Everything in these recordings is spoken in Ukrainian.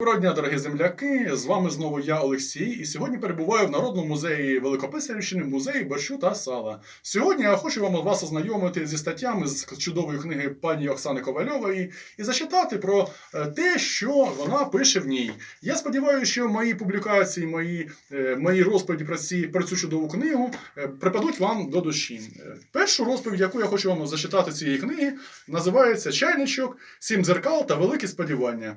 Доброго дня, дорогі земляки! З вами знову я, Олексій, і сьогодні перебуваю в Народному музеї Великописарівщини, музеї борщу та сала. Сьогодні я хочу вам вас ознайомити зі статтями з чудової книги пані Оксани Ковальової і зачитати про е, те, що вона пише в ній. Я сподіваюся, що мої публікації, мої, е, мої розповіді про, ці, про цю чудову книгу е, припадуть вам до душі. Першу розповідь, яку я хочу вам зачитати цієї книги, називається Чайничок, Сім дзеркал та великі сподівання.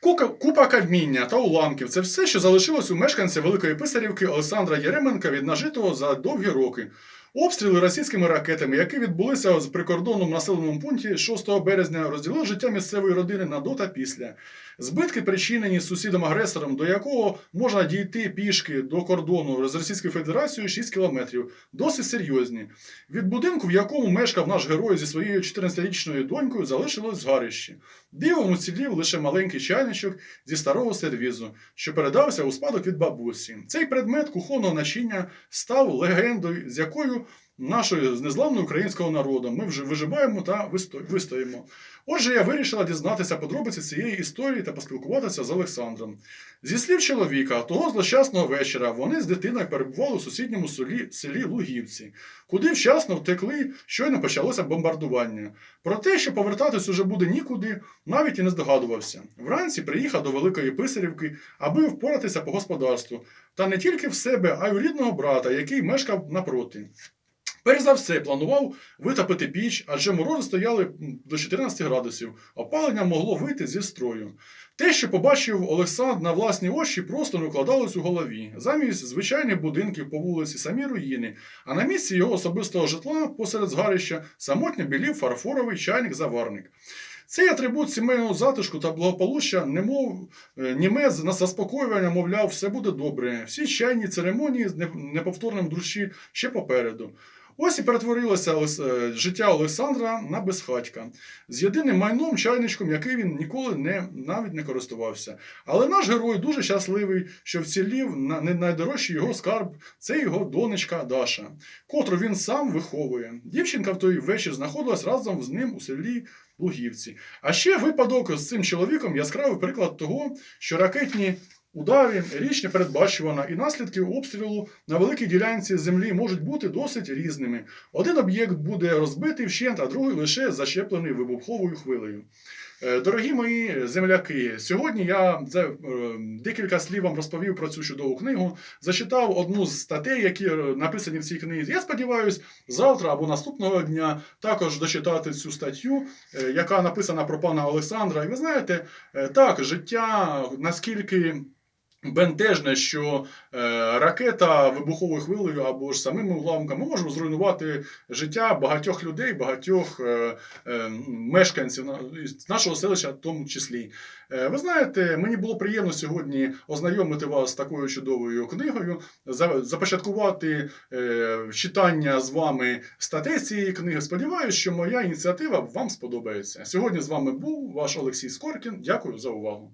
Купа каміння та уламків це все, що залишилось у мешканця Великої Писарівки Олександра Єременка від нажитого за довгі роки. Обстріли російськими ракетами, які відбулися з прикордонному населеному пункті 6 березня, розділили життя місцевої родини на до та після. Збитки, причинені сусідом-агресором, до якого можна дійти пішки до кордону з Російською Федерацією 6 кілометрів, досить серйозні. Від будинку, в якому мешкав наш герой зі своєю 14-річною донькою, залишилось згарище. Дивом уцілів лише маленький чайничок зі старого сервізу, що передався у спадок від бабусі. Цей предмет кухонного начиння став легендою, з якою нашою з незламною українського народу ми вже виживаємо та висто- вистоїмо. Отже, я вирішила дізнатися подробиці цієї історії та поспілкуватися з Олександром. Зі слів чоловіка, того злощасного вечора вони з дитиною перебували у сусідньому селі, селі Лугівці, куди вчасно втекли, щойно почалося бомбардування. Про те, що повертатись уже буде нікуди, навіть і не здогадувався. Вранці приїхав до Великої Писарівки, аби впоратися по господарству, та не тільки в себе, а й у рідного брата, який мешкав напроти. Перш за все, планував витопити піч, адже морози стояли до 14 градусів, опалення могло вийти зі строю. Те, що побачив Олександр на власні очі, просто не вкладалось у голові. Замість звичайних будинків по вулиці самі руїни, а на місці його особистого житла посеред згарища самотньо білів фарфоровий чайник-заварник. Цей атрибут сімейного затишку та благополуччя, немов е, німе з- на заспокоювання, мовляв, все буде добре. Всі чайні церемонії з неповторним дружчі ще попереду. Ось і перетворилося е, життя Олександра на безхатька з єдиним майном чайничком, який він ніколи не навіть не користувався. Але наш герой дуже щасливий, що вцілів на найдорожчий його скарб це його донечка Даша, котру він сам виховує. Дівчинка в той вечір знаходилась разом з ним у селі Лугівці. А ще випадок з цим чоловіком яскравий приклад того, що ракетні удари річ не передбачувана, і наслідки обстрілу на великій ділянці землі можуть бути досить різними. Один об'єкт буде розбитий вщент, а другий лише зачеплений вибуховою хвилею. Е, Дорогі мої земляки, сьогодні я за, е, декілька слів вам розповів про цю чудову книгу, зачитав одну з статей, які е, написані в цій книзі. Я сподіваюся, завтра або наступного дня також дочитати цю статтю, яка написана про пана Олександра. І ви знаєте, так, життя наскільки. Бентежне, що е, ракета вибуховою хвилею або ж самими уламками може зруйнувати життя багатьох людей, багатьох е, е, мешканців на- нашого селища, в тому числі. Е, ви знаєте, мені було приємно сьогодні ознайомити вас з такою чудовою книгою, за- започаткувати е, читання з вами статей цієї книги. Сподіваюся, що моя ініціатива вам сподобається. Сьогодні з вами був ваш Олексій Скоркін. Дякую за увагу.